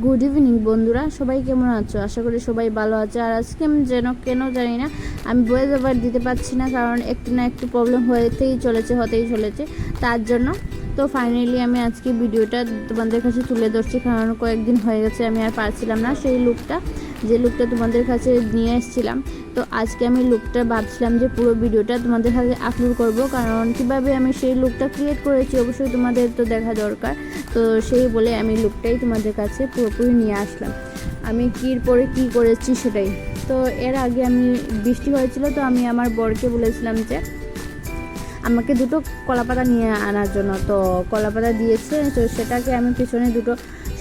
Good evening বন্ধুরা। সবাই কেমন আছো? আশা করি সবাই ভালো আছে। আর আজকে আমি যেন কেন জানি না, আমি বয়েস ওভার দিতে পারছি না, কারণ একটু না একটু প্রবলেম হতেই চলেছে হতেই চলেছে। তার জন্য তো ফাইনালি আমি আজকে ভিডিওটা তোমাদের কাছে তুলে ধরছি, কারণ কয়েকদিন হয়ে গেছে, আমি আর পারছিলাম না সেই লুকটা যে লুকটা তোমাদের কাছে নিয়ে এসেছিলাম। তো আজকে আমি লুকটা ভাবছিলাম যে পুরো ভিডিওটা তোমাদের কাছে আপলোড করব, কারণ কীভাবে আমি সেই লুকটা ক্রিয়েট করেছি অবশ্যই তোমাদের তো দেখা দরকার। তো সেই বলে আমি লুকটাই তোমাদের কাছে পুরোপুরি নিয়ে আসলাম। আমি কীর পরে কি করেছি সেটাই। তো এর আগে আমি বৃষ্টি হয়েছিল, তো আমি আমার বরকে বলেছিলাম যে আমাকে দুটো কলাপাতা নিয়ে আনার জন্য। তো কলাপাতা দিয়েছে, তো সেটাকে আমি পিছনে দুটো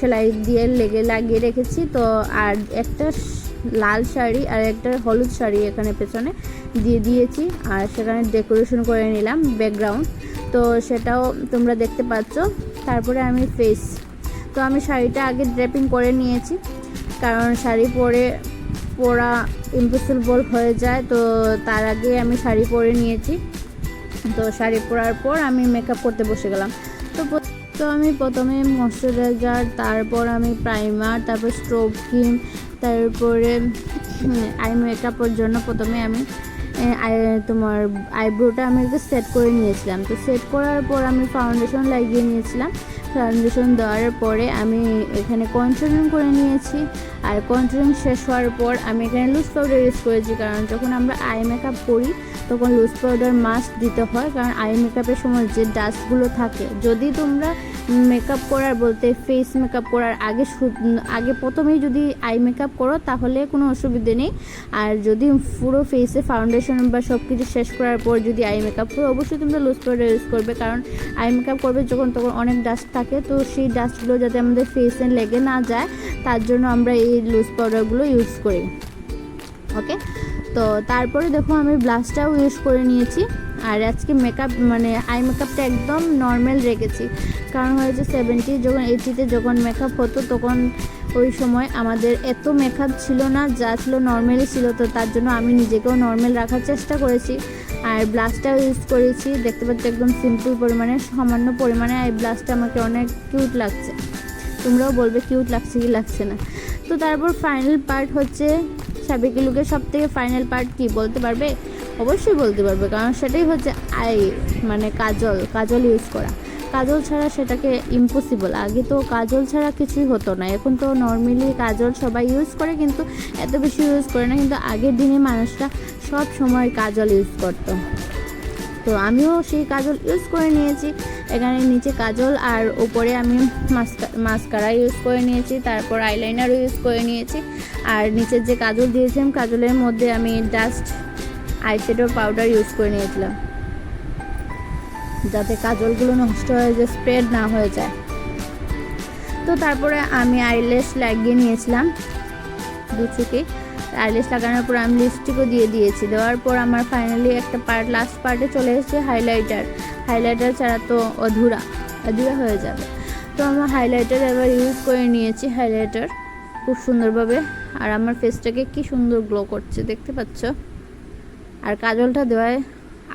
সেলাই দিয়ে লেগে লাগিয়ে রেখেছি। তো আর একটা লাল শাড়ি আর একটা হলুদ শাড়ি এখানে পেছনে দিয়ে দিয়েছি আর সেখানে ডেকোরেশন করে নিলাম ব্যাকগ্রাউন্ড। তো সেটাও তোমরা দেখতে পাচ্ছ। তারপরে আমি ফেস। তো আমি শাড়িটা আগে ড্রেপিং করে নিয়েছি কারণ শাড়ি পরে পরা ইম্পসিবল হয়ে যায়। তো তার আগে আমি শাড়ি পরে নিয়েছি। তো শাড়ি পরার পর আমি মেকআপ করতে বসে গেলাম। তো তো আমি প্রথমে ময়শ্চারাইজার, তারপর আমি প্রাইমার, তারপর স্ট্রোব ক্রিম, তারপরে আই মেকআপের জন্য প্রথমে আমি তোমার আইব্রোটা আমি একটু সেট করে নিয়েছিলাম। তো সেট করার পর আমি ফাউন্ডেশন লাগিয়ে নিয়েছিলাম। ফাউন্ডেশন দেওয়ার পরে আমি এখানে কন্ট্রোলিং করে নিয়েছি। আর কন্ট্রোলিং শেষ হওয়ার পর আমি এখানে লুজ পাউডার ইউজ করেছি, কারণ যখন আমরা আই মেকআপ করি, তখন লুজ পাউডার মাস্ক দিতে হয়, কারণ আই মেকআপের সময় যে ডাস্টগুলো থাকে। যদি তোমরা মেকআপ করার বলতে ফেস মেকআপ করার আগে আগে প্রথমেই যদি আই মেকআপ করো, তাহলে কোনো অসুবিধে নেই। আর যদি পুরো ফেসে ফাউন্ডেশন বা সব কিছু শেষ করার পর যদি আই মেকআপ করো, অবশ্যই তোমরা লুজ পাউডার ইউজ করবে, কারণ আই মেকআপ করবে যখন, তখন অনেক ডাস্ট থাকে, তো সেই ডাস্টগুলো যাতে আমাদের ফেসে লেগে না যায়, তার জন্য আমরা এই লুজ পাউডারগুলো ইউজ করি। ওকে তো তারপরে দেখো আমি ব্লাশটাও ইউজ করে নিয়েছি। আর আজকে মেকআপ মানে আই মেকআপটা একদম নর্মাল রেখেছি। কারণ হয়েছে সেভেন্টি যখন এইটিতে যখন মেকআপ হতো, তখন ওই সময় আমাদের এত মেকআপ ছিল না, যা ছিল নর্মালি ছিল, তো তার জন্য আমি নিজেকেও নর্মাল রাখার চেষ্টা করেছি। আর ব্লাউজটাও ইউজ করেছি। দেখতে পাচ্ছি একদম সিম্পল পরিমাণে, সামান্য পরিমাণে এই ব্লাশটা আমাকে অনেক কিউট লাগছে। তোমরাও বলবে কিউট লাগছে কি লাগছে না। তো তারপর ফাইনাল পার্ট হচ্ছে সাবেকি লুকের সব থেকে ফাইনাল পার্ট কি, বলতে পারবে? অবশ্যই বলতে পারবে, কারণ সেটাই হচ্ছে আই মানে কাজল কাজল ইউজ করা। কাজল ছাড়া সেটাকে ইম্পসিবল আগে তো কাজল ছাড়া কিছুই হতো না। এখন তো নর্মালি কাজল সবাই ইউজ করে, কিন্তু এত বেশি ইউজ করে না। কিন্তু আগের দিনে মানুষরা সব সময় কাজল ইউজ করতো। তো আমিও সেই কাজল ইউজ করে নিয়েছি। এখানে নিচে কাজল আর উপরে আমি মাস্কা, মাস্কারা ইউজ করে নিয়েছি। তারপর আইলাইনারও ইউজ করে নিয়েছি। আর নিচের যে কাজল দিয়েছিলাম, কাজলের মধ্যে আমি ডাস্ট আইশ্যাডো পাউডার ইউজ করে নিয়েছিলাম। যাতে কাজলগুলো নষ্ট হয়ে যে স্প্রেড না হয়ে যায়। তো তারপরে আমি আইলেস লাগিয়ে নিয়েছিলাম দু চোখে আইলেস লাগানোর পর আমি লিপস্টিকও দিয়ে দিয়েছি। দেওয়ার পর আমার ফাইনালি একটা পার্ট লাস্ট পার্টে চলে এসেছে হাইলাইটার হাইলাইটার ছাড়া তো অধুরা অধুরা হয়ে যাবে। তো আমার হাইলাইটার এবার ইউজ করে নিয়েছি হাইলাইটার খুব সুন্দরভাবে। আর আমার ফেসটাকে কি সুন্দর গ্লো করছে, দেখতে পাচ্ছ? আর কাজলটা দেওয়ায়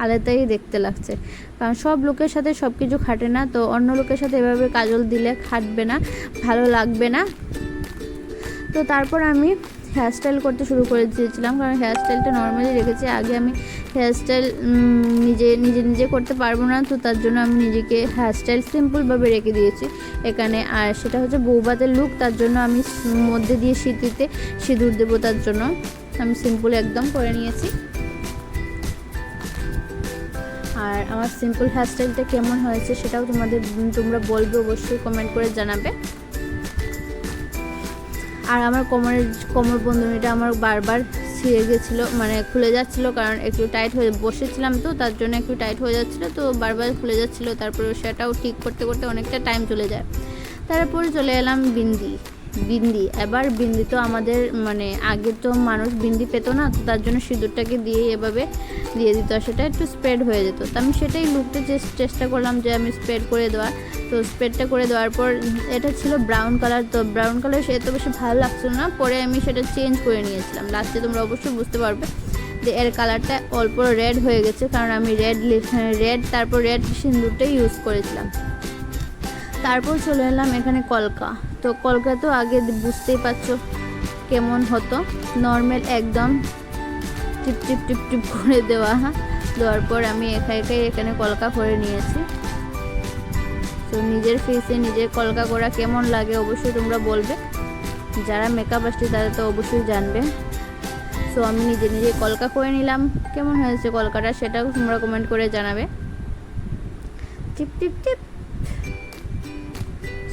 আলাদাই দেখতে লাগছে। কারণ সব লোকের সাথে সব কিছু খাটে না, তো অন্য লোকের সাথে এভাবে কাজল দিলে খাটবে না, ভালো লাগবে না। তো তারপর আমি হেয়ারস্টাইল করতে শুরু করে দিয়েছিলাম, কারণ হেয়ারস্টাইলটা নর্মালি রেখেছি, আগে আমি হেয়ারস্টাইল নিজে নিজে নিজে করতে পারব না, তো তার জন্য আমি নিজেকে হেয়ারস্টাইল সিম্পলভাবে রেখে দিয়েছি। এখানে, আর সেটা হচ্ছে বৌবাতের লুক তার জন্য আমি মধ্যে দিয়ে শীতিতে সিঁদুর দেবো তার জন্য। আমি সিম্পল একদম করে নিয়েছি। আর আমার সিম্পল হেয়ারস্টাইলটা কেমন হয়েছে সেটাও তোমাদের তোমরা বলবে অবশ্যই কমেন্ট করে জানাবে। আর আমার কোমরের, কোমর বন্ধনীটা আমার বারবার ছিঁড়ে গেছিল মানে খুলে যাচ্ছিল কারণ একটু টাইট হয়ে, বসেছিলাম তো, তার জন্য একটু টাইট হয়ে যাচ্ছিল তো বারবার খুলে যাচ্ছিল, তারপরে সেটাও ঠিক করতে করতে অনেকটা টাইম চলে যায়। তারপরে চলে এলাম বিন্দি। বিন্দি। এবার বিন্দি তো আমাদের মানে আগে তো মানুষ বিন্দি পেতো না, তো তার জন্য সিঁদুরটাকে দিয়ে এভাবে দিয়ে দিত আর সেটা একটু স্প্রেড হয়ে যেত। তো আমি সেটাই লুকতে চেষ্টা করলাম যে আমি স্প্রেড করে দেওয়ার। তো স্প্রেডটা করে দেওয়ার পর এটা ছিল ব্রাউন কালার তো ব্রাউন কালার সে এত বেশি ভালো লাগছিল না, পরে আমি সেটা চেঞ্জ করে নিয়েছিলাম। লাস্টে তোমরা অবশ্যই বুঝতে পারবে যে এর কালারটা অল্প রেড হয়ে গেছে, কারণ আমি রেড রেড তারপর রেড সিঁদুরটাই ইউজ করেছিলাম। তারপর চলে এলাম এখানে কলকা। তো কলকাতা আগে বুঝতেই পারছ কেমন হতো। নর্মাল একদম টিপ টিপ টিপ টিপ করে দেওয়া। দেওয়ার পর আমি একা একাই এখানে কলকা করে নিয়েছি। তো নিজের ফেসে নিজের কলকা করা কেমন লাগে অবশ্যই তোমরা বলবে। যারা মেকআপ আসছে তারা তো অবশ্যই জানবে। সো আমি নিজে নিজে কলকা করে নিলাম। কেমন হয়েছে কলকাটা সেটাও তোমরা কমেন্ট করে জানাবে। টিপ টিপ টিপ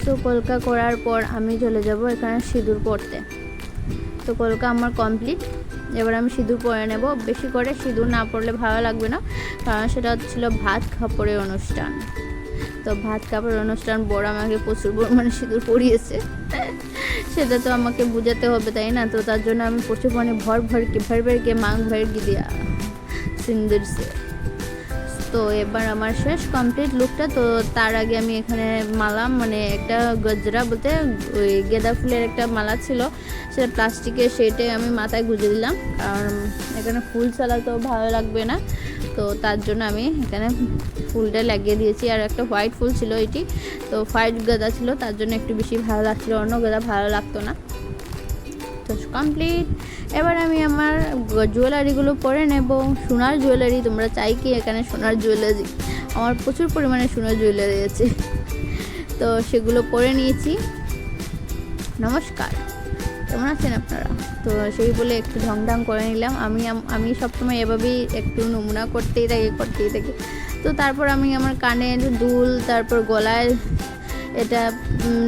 সো কলকা করার পর আমি চলে যাব এখানে সিঁদুর পরতে তো কলকা আমার কমপ্লিট এবার আমি সিঁদুর পরে নেব। বেশি করে সিঁদুর না পরলে ভালো লাগবে না, কারণ সেটা ছিল ভাত খাপড়ের অনুষ্ঠান। তো ভাত কাপড়ের অনুষ্ঠান বড় আমাকে প্রচুর পরিমাণে সিঁদুর পরিয়েছে। সেটা তো আমাকে বুঝাতে হবে, তাই না? তো তার জন্য আমি প্রচুর পরিমাণে ভর ভর কে ভর ভর কে মাং ভর কি দিয়া সিন্দুর সে তো এবার আমার শেষ কমপ্লিট লুকটা তো তার আগে আমি এখানে মালা মানে একটা গজরা বলতে ওই গেঁদা ফুলের একটা মালা ছিল, সেটা প্লাস্টিকের সেটাই আমি মাথায় গুঁজে দিলাম। কারণ এখানে ফুল ছাড়া তো ভালো লাগবে না, তো তার জন্য আমি এখানে ফুলটা লাগিয়ে দিয়েছি। আর একটা হোয়াইট ফুল ছিল এটি, তো হোয়াইট গাঁদা ছিল, তার জন্য একটু বেশি ভালো লাগছিল, অন্য গাঁদা ভালো লাগতো না। তো কমপ্লিট এবার আমি আমার জুয়েলারিগুলো পরে নেব। সোনার জুয়েলারি তোমরা চাই কি এখানে সোনার জুয়েলারি আমার প্রচুর পরিমাণে সোনার জুয়েলারি আছে। তো সেগুলো পরে নিয়েছি। নমস্কার। কেমন আছেন আপনারা? তো সেই বলে একটু ঢং ঢং করে নিলাম। আমি আমি সবসময় এভাবেই একটু নমুনা করতেই থাকি করতেই থাকি। তো তারপর আমি আমার কানের দুল, তারপর গলায় এটা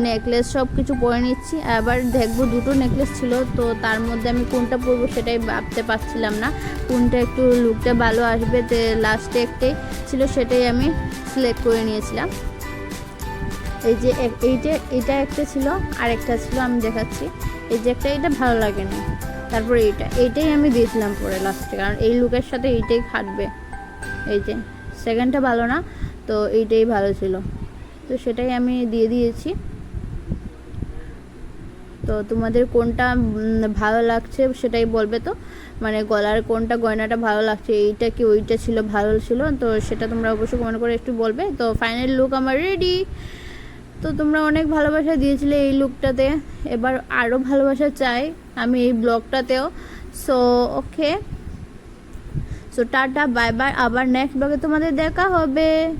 নেকলেস সব কিছু পরে নিচ্ছি। আবার দেখব দুটো নেকলেস ছিল, তো তার মধ্যে আমি কোনটা পরবো সেটাই ভাবতে পারছিলাম না। কোনটা একটু লুকটা ভালো আসবে তো লাস্টে একটাই ছিল, সেটাই আমি সিলেক্ট করে নিয়েছিলাম। এই যে এইটা এটা একটা ছিল আর একটা ছিল, আমি দেখাচ্ছি। এই যে একটা, এটা ভালো লাগে না তারপরে এইটা, এইটাই আমি দিয়েছিলাম পরে লাস্টে কারণ এই লুকের সাথে এইটাই খাটবে। এই যে সেকেন্ডটা ভালো না, তো এইটাই ভালো ছিল। তো সেটাই আমি দিয়ে দিয়েছি। তো তোমাদের কোনটা ভালো লাগছে সেটাই বলবে তো? মানে গলার কোনটা, গয়নাটা ভালো লাগছে, এইটা কি ওইটা ছিল, ভালো ছিল? তো সেটা তোমরা অবশ্যই কমেন্ট করে একটু বলবে। তো ফাইনাল লুক আমার রেডি তো তোমরা অনেক ভালোবাসা দিয়েছিলে এই লুকটাতে এবার আরও ভালোবাসা চাই আমি এই ব্লগটাতেও। So okay so tata bye bye আবার নেক্সট ব্লগে তোমাদের দেখা হবে।